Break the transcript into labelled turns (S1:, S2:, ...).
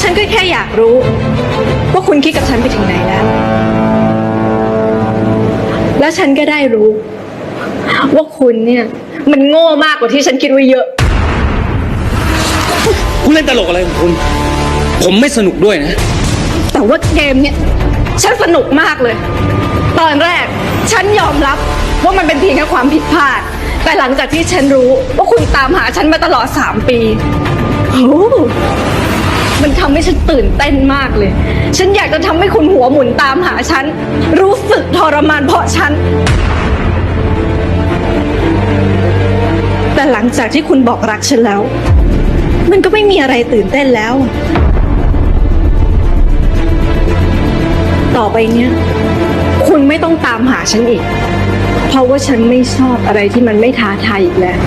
S1: ฉันก็แค่อยากรู้ ว่าคุณคิดกับฉันไปถึงไหนแล้ว แล้วฉันก็ได้รู้ ว่าคุณเนี่ย มันโง่มากกว่าที่ฉันคิดไว้เยอะ
S2: คุณเล่นตลกอะไรของคุณ ผมไม่สนุกด้วยนะ
S1: แต่ว่าเกมเนี่ย ฉันสนุกมากเลย ตอนแรก ฉันยอมรับว่ามันเป็นเพียงแค่ความผิดพลาด แต่หลังจากที่ฉันรู้ว่าคุณตามหาฉันมาตลอดสามปีโอ้มัน ทำให้ฉันตื่นเต้นมากเลย ฉันอยากจะทำให้คุณหัวหมุนตามหาฉัน รู้สึกทรมานเพราะฉัน แต่หลังจากที่คุณบอกรักฉันแล้ว มันก็ไม่มีอะไรตื่นเต้นแล้ว ต่อไปเนี้ย คุณไม่ต้องตามหาฉันอีก เพราะว่าฉันไม่ชอบอะไรที่มันไม่ท้าทายอีกแล้ว